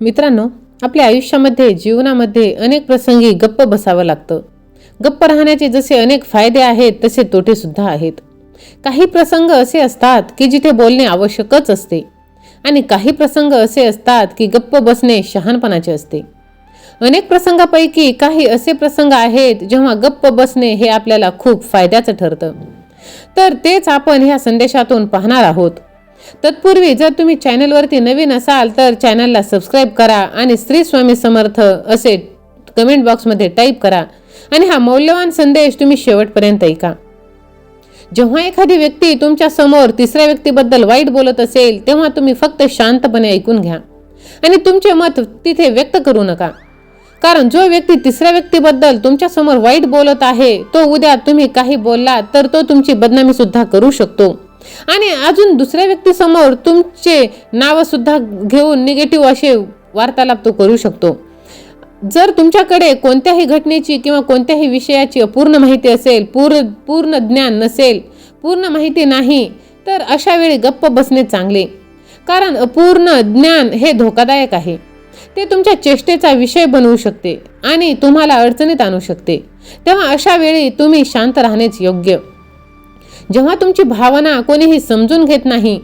मित्रांनो आपल्या आयुष्यामध्ये जीवनामध्ये अनेक प्रसंगी गप्प बसावं लागतं. गप्प राहण्याचे जसे अनेक फायदे आहेत तसे तोटेसुद्धा आहेत. काही प्रसंग असे असतात की जिथे बोलणे आवश्यकच असते आणि काही प्रसंग असे असतात की गप्प बसणे शहाणपणाचे असते. अनेक प्रसंगापैकी काही असे प्रसंग आहेत जेव्हा गप्प बसणे हे आपल्याला खूप फायद्याचं ठरतं. तर तेच आपण ह्या संदेशातून पाहणार आहोत. तत्पूर्वी जर तुम्ही चॅनलवरती नवीन असाल तर चॅनलला सबस्क्राईब करा आणि श्री स्वामी समर्थ असे कमेंट बॉक्समध्ये टाईप करा आणि हा मौल्यवान संदेश तुम्ही शेवटपर्यंत ऐका. जेव्हा एखादी व्यक्ती तुमच्यासमोर तिसऱ्या व्यक्तीबद्दल वाईट बोलत असेल तेव्हा तुम्ही फक्त शांतपणे ऐकून घ्या. आणि तुमचे मत तिथे व्यक्त करू नका. कारण जो व्यक्ती तिसऱ्या व्यक्तीबद्दल तुमच्यासमोर वाईट बोलत आहे तो उद्या तुम्ही काही बोलला तर तो तुमची बदनामी सुद्धा करू शकतो. आणि अजून दुसऱ्या व्यक्तीसमोर तुमचे नावंसुद्धा घेऊन निगेटिव्ह असे वार्तालाप तो करू शकतो. जर तुमच्याकडे कोणत्याही घटनेची किंवा कोणत्याही विषयाची अपूर्ण माहिती असेल पूर्ण पूर्ण ज्ञान नसेल पूर्ण माहिती नाही तर अशा वेळी गप्प बसणे चांगले. कारण अपूर्ण ज्ञान हे धोकादायक आहे. ते तुमच्या चेष्टेचा विषय बनवू शकते आणि तुम्हाला अडचणीत आणू शकते. तेव्हा अशा वेळी तुम्ही शांत राहणेच योग्य. जेव्हा तुमची भावना कोणीही समजून घेत नाही.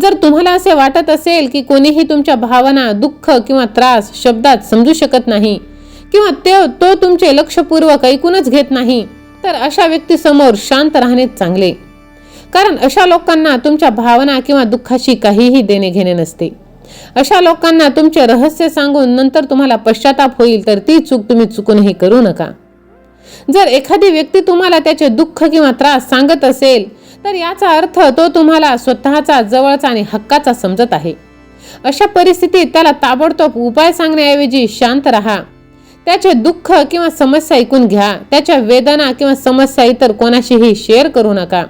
जर तुम्हाला असे वाटत असेल की कोणीही तुमच्या भावना दुःख किंवा त्रास शब्दात समजू शकत नाही किंवा ते तो तुमचे लक्षपूर्वक ऐकूनच घेत नाही तर अशा व्यक्तीसमोर शांत राहणे चांगले. कारण अशा लोकांना तुमच्या भावना किंवा दुःखाशी काहीही देणे घेणे नसते. अशा लोकांना तुमचे रहस्य सांगून नंतर तुम्हाला पश्चाताप होईल तर ती चूक तुम्ही चुकूनही करू नका. जर एखादी व्यक्ती तुम्हाला त्याचे दुःख किंवा त्रास सांगत असेल तर याचा अर्थ तो तुम्हाला स्वतःचा जवळचा आणि हक्काचा समजत आहे. अशा परिस्थितीत त्याला ताबडतोब उपाय सांगण्याऐवजी शांत राहा. त्याचे दुःख किंवा समस्या ऐकून घ्या. त्याच्या वेदना किंवा समस्या इतर कोणाशीही शेअर करू नका.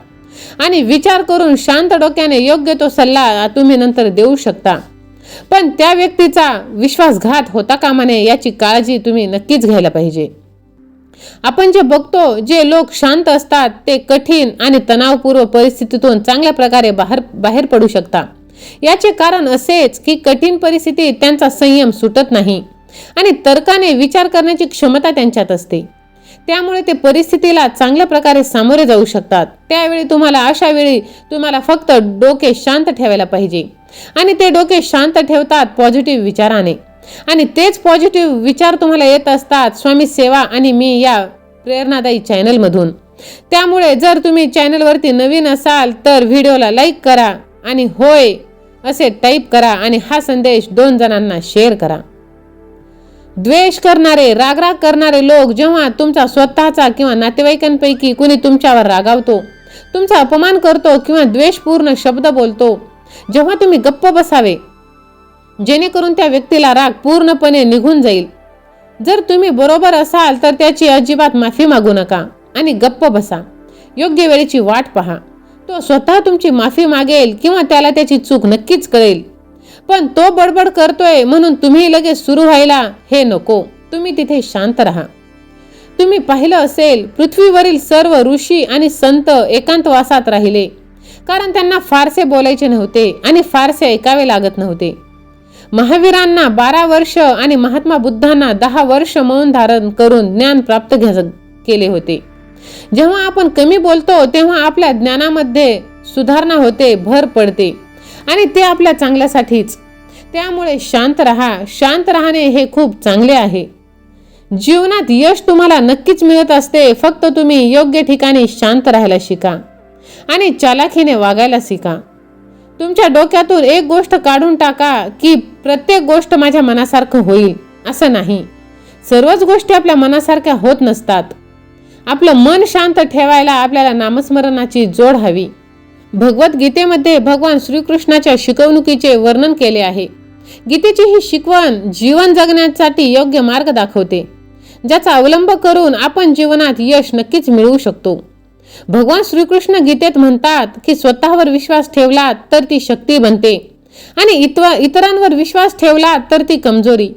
आणि विचार करून शांत डोक्याने योग्य तो सल्ला तुम्ही नंतर देऊ शकता. पण त्या व्यक्तीचा विश्वासघात होता कामा नये याची काळजी तुम्ही नक्कीच घ्यायला पाहिजे. आपण जे बघतो जे लोक शांत असतात ते कठीण आणि तणावपूर्व परिस्थितीतून चांगल्या प्रकारे बाहेर बाहेर पडू शकतात. याचे कारण असेच की कठीण परिस्थितीत त्यांचा संयम सुटत नाही आणि तर्काने विचार करण्याची क्षमता त्यांच्यात असते. त्यामुळे ते परिस्थितीला चांगल्या प्रकारे सामोरे जाऊ शकतात. त्यावेळी तुम्हाला अशा वेळी तुम्हाला फक्त डोके शांत ठेवायला पाहिजे आणि ते डोके शांत ठेवतात पॉझिटिव्ह विचाराने. आणि तेच पॉझिटिव्ह विचार तुम्हाला येत असतात. स्वामी सेवा आणि मी या प्रेरणादायी चॅनलमधून त्यामुळे जर तुम्ही चॅनलवरती नवीन असाल तर व्हिडिओला लाईक करा आणि होय असे टाईप करा आणि हा संदेश दोन जणांना शेअर करा. द्वेष करणारे रागराग करणारे लोक जेव्हा तुमचा स्वतःचा किंवा नातेवाईकांपैकी कुणी तुमच्यावर रागावतो तुमचा अपमान करतो किंवा द्वेषपूर्ण शब्द बोलतो जेव्हा तुम्ही गप्प बसावे जेणेकरून त्या व्यक्तीला राग पूर्णपणे निघून जाईल. जर तुम्ही बरोबर असाल तर त्याची अजिबात माफी मागू नका आणि गप्प बसा. योग्य वेळेची वाट पहा. तो स्वतः तुमची माफी मागेल किंवा त्याला त्याची चूक नक्कीच कळेल. पण तो बडबड करतोय म्हणून तुम्ही लगेच सुरू व्हायला हे नको. तुम्ही तिथे शांत राहा. तुम्ही पाहिलं असेल पृथ्वीवरील सर्व ऋषी आणि संत एकांतवासात राहिले. कारण त्यांना फारसे बोलायचे नव्हते आणि फारसे ऐकावे लागत नव्हते. महावीरांना बारा वर्ष आणि महात्मा बुद्धांना दहा वर्ष मौन धारण करून ज्ञान प्राप्त घ्या केले होते. जेव्हा आपण कमी बोलतो तेव्हा आपल्या ज्ञानामध्ये सुधारणा होते भर पडते आणि ते आपल्या चांगल्यासाठीच. त्यामुळे शांत राहा. शांत राहणे हे खूप चांगले आहे. जीवनात यश तुम्हाला नक्कीच मिळत असते. फक्त तुम्ही योग्य ठिकाणी शांत राहायला शिका आणि चालाखीने वागायला शिका. तुमच्या डोक्यातून एक गोष्ट काढून टाका की प्रत्येक गोष्ट माझ्या मनासारखं होईल असं नाही. सर्वच गोष्टी आपल्या मनासारख्या होत नसतात. आपलं मन शांत ठेवायला आपल्याला नामस्मरणाची जोड हवी. भगवद्गीतेमध्ये भगवान श्रीकृष्णाच्या शिकवणुकीचे वर्णन केले आहे. गीतेची ही शिकवण जीवन जगण्यासाठी योग्य मार्ग दाखवते ज्याचा अवलंब करून आपण जीवनात यश नक्कीच मिळवू शकतो. भगवान श्रीकृष्ण गीतेत म्हणतात की स्वतःवर विश्वास ठेवला तर ती शक्ती बनते. आणि इतरांवर विश्वास ठेवला तर ती कमजोरी.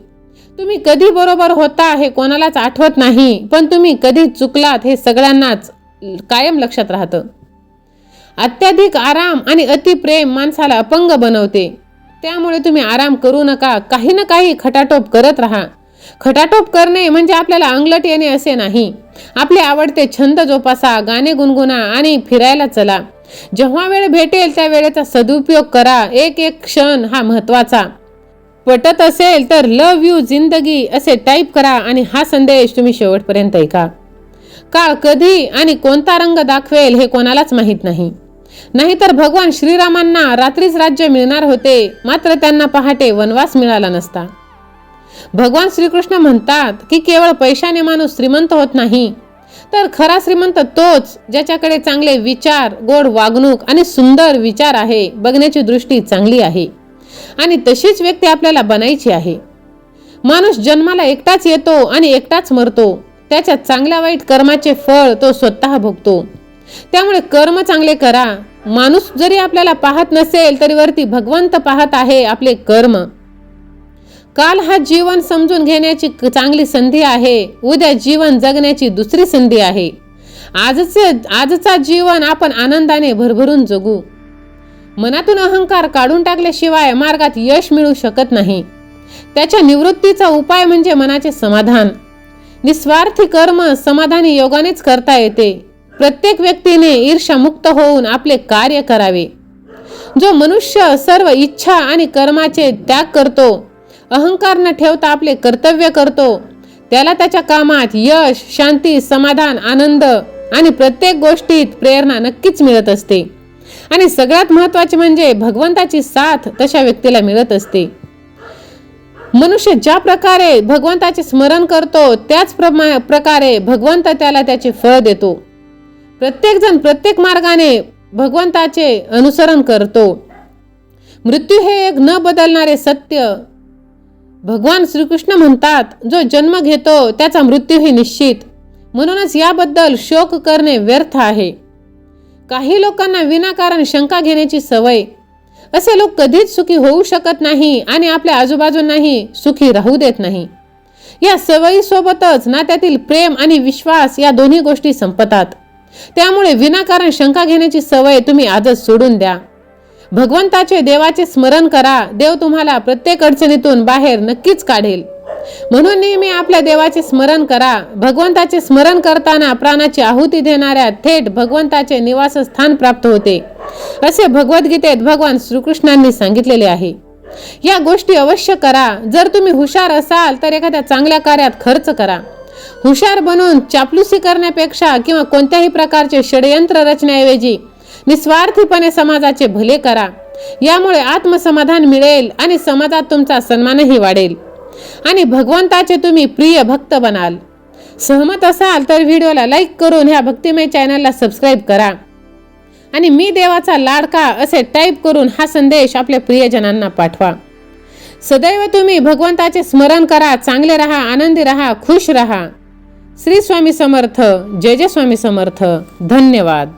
तुम्ही कधी बरोबर होता हे कोणालाच आठवत नाही पण तुम्ही कधी चुकलात हे सगळ्यांनाच कायम लक्षात राहतं. अत्याधिक आराम आणि अतिप्रेम माणसाला अपंग बनवते. त्यामुळे तुम्ही आराम करू नका काही ना काही खटाटोप करत राहा. खटाटोप करणे म्हणजे आपल्याला अंगलट येणे असे नाही. आपले आवडते छंद जोपासा गाणे गुणगुणा आणि फिरायला चला. जेव्हा वेळ भेटेल त्या वेळेचा सदुपयोग करा. एक एक क्षण हा महत्त्वाचा पटत असेल तर लव यू जिंदगी असे टाईप करा आणि हा संदेश तुम्ही शेवटपर्यंत ऐका. काळ कधी आणि कोणता रंग दाखवेल हे कोणालाच माहीत नाही. नाहीतर भगवान श्रीरामांना रात्रीच राज्य मिळणार होते. मात्र त्यांना पहाटे वनवास मिळाला नसता. भगवान श्रीकृष्ण म्हणतात की केवळ पैशाने माणूस श्रीमंत होत नाही. तर खरा श्रीमंत तोच ज्याच्याकडे चांगले विचार गोड वागणूक आणि सुंदर विचार आहे बघण्याची दृष्टी चांगली आहे. आणि तशीच व्यक्ती आपल्याला बनायची आहे. माणूस जन्माला एकटाच येतो आणि एकटाच मरतो. त्याच्या चांगल्या वाईट कर्माचे फळ तो स्वतः भोगतो. त्यामुळे कर्म चांगले करा. माणूस जरी आपल्याला पाहत नसेल तरी वरती भगवंत पाहत आहे आपले कर्म. काल हा जीवन समजून घेण्याची चांगली संधी आहे. उद्या जीवन जगण्याची दुसरी संधी आहे. आजचे आजचा जीवन आपण आनंदाने भरभरून जगू. मनातून अहंकार काढून टाकल्याशिवाय मार्गात यश मिळू शकत नाही. त्याच्या निवृत्तीचा उपाय म्हणजे मनाचे समाधान. निस्वार्थी कर्म समाधानी योगानेच करता येते. प्रत्येक व्यक्तीने ईर्षामुक्त होऊन आपले कार्य करावे. जो मनुष्य सर्व इच्छा आणि कर्माचे त्याग करतो अहंकार न ठेवता आपले कर्तव्य करतो. त्याला त्याच्या कामात यश शांती समाधान आनंद आणि प्रत्येक गोष्टीत प्रेरणा नक्कीच मिळत असते. आणि सगळ्यात महत्त्वाचे म्हणजे भगवंताची साथ तशा व्यक्तीला मिळत असते. मनुष्य ज्या प्रकारे भगवंताचे स्मरण करतो त्याच प्रमा प्रकारे भगवंत त्याला त्याचे फळ देतो. प्रत्येक जण प्रत्येक मार्गाने भगवंताचे अनुसरण करतो. मृत्यू हे एक न बदलणारे सत्य भगवान श्रीकृष्ण म्हणतात जो जन्म घेतो त्याचा मृत्यू हे निश्चित. म्हणूनच याबद्दल शोक करणे व्यर्थ आहे. काही लोकांना विनाकारण शंका घेण्याची सवय. असे लोक कधीच सुखी होऊ शकत नाही आणि आपल्या आजूबाजूंनाही सुखी राहू देत नाही. या सवयीसोबतच नात्यातील प्रेम आणि विश्वास या दोन्ही गोष्टी संपतात. त्यामुळे विनाकारण शंका घेण्याची सवय तुम्ही आजच सोडून द्या. भगवंताचे देवाचे स्मरण करा. देव तुम्हाला प्रत्येक अडचणीतून बाहेर नक्कीच काढेल. म्हणून नेहमी आपल्या देवाचे स्मरण करा. भगवंताचे स्मरण करताना प्राणाची आहुती देणाऱ्या थेट भगवंताचे निवासस्थान प्राप्त होते. असे भगवद्गीतेत भगवान श्रीकृष्णांनी सांगितलेले आहे. या गोष्टी अवश्य करा. जर तुम्ही हुशार असाल तर एखाद्या चांगल्या कार्यात खर्च करा. हुशार बनून चापलुसी करण्यापेक्षा किंवा कोणत्याही प्रकारचे षडयंत्र रचण्याऐवजी निस्वार्थीपणे समाजाचे भले करा. यामुळे आत्मसमाधान मिळेल आणि समाजात तुमचा सन्मानही वाढेल. आणि भगवंताचे तुम्ही प्रिय भक्त बनाल. सहमत असाल तर व्हिडिओला लाईक करून ह्या भक्तिमय चॅनलला सबस्क्राईब करा. आणि मी देवाचा लाडका असे टाईप करून हा संदेश आपल्या प्रियजनांना पाठवा. सदैव तुम्ही भगवंताचे स्मरण करा चांगले राहा आनंदी राहा खुश राहा. श्री स्वामी समर्थ जय जय स्वामी समर्थ. धन्यवाद.